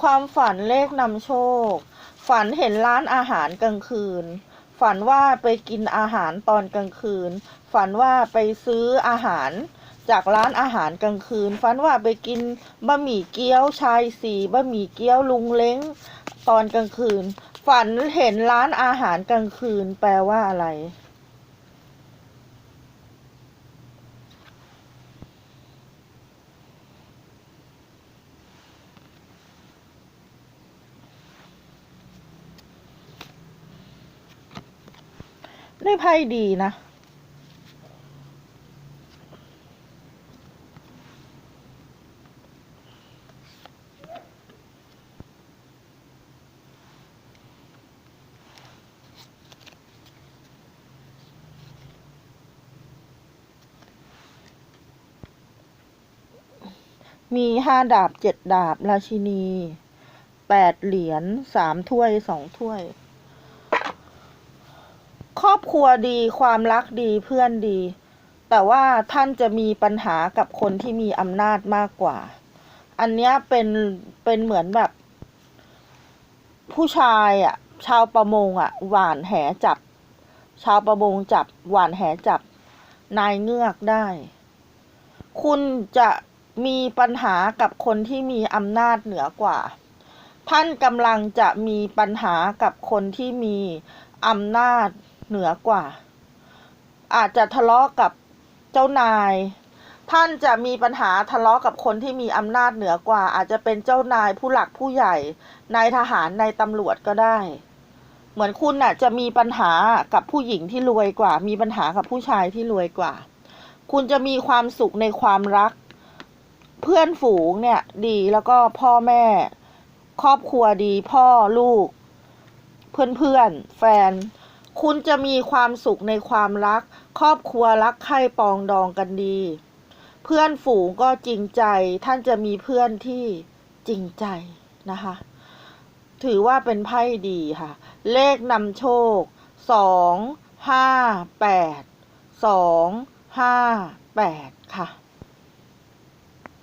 ความฝันเลขนำโชค ฝันเห็นร้านอาหารกลางคืน ฝันว่าไปกินอาหารตอนกลางคืน ฝันว่าไปซื้ออาหารจากร้านอาหารกลางคืน ฝันว่าไปกินบะหมี่เกี๊ยวชายสีบะหมี่เกี๊ยวลุงเล้งตอนกลางคืน ฝันเห็นร้านอาหารกลางคืนแปลว่าอะไร ได้ไพ่ดีนะ มีห้าดาบเจ็ดดาบ ราชินีแปดเหรียญสามถ้วยสองถ้วย ครอบครัวดีความรักดีเพื่อนดี แต่ว่าท่านจะมีปัญหากับคนที่มีอำนาจมากกว่า อันนี้เป็นเป็นเหมือนแบบ ผู้ชายอะ่ะ ชาวประมงอะ่ะ หวานแหจับ ชาวประมงจับ หวานแหจับ นายเงือกได้ คุณจะมีปัญหากับคนที่มีอำนาจเหนือกว่า ท่านกำลังจะมีปัญหากับคนที่มีอำนาจ เหนือกว่า อาจจะทะเลาะกับเจ้านาย ท่านจะมีปัญหาทะเลาะกับคนที่มีอำนาจเหนือกว่า อาจจะเป็นเจ้านายผู้หลักผู้ใหญ่นายทหารนายตำรวจก็ได้ เหมือนคุณน่ะ จะมีปัญหากับผู้หญิงที่รวยกว่า มีปัญหากับผู้ชายที่รวยกว่า คุณจะมีความสุขในความรัก เพื่อนฝูงเนี่ย ดีแล้วก็พ่อแม่ ครอบครัวดี พ่อลูก เพื่อนเพื่อนๆแฟน คุณจะมีความสุขในความรัก ครอบครัวรักใคร่ปองดองกันดี เพื่อนฝูงก็จริงใจ ท่านจะมีเพื่อนที่จริงใจนะคะ ถือว่าเป็นไพ่ดีค่ะ เลขนำโชคสองห้าแปดสองห้าแปดค่ะ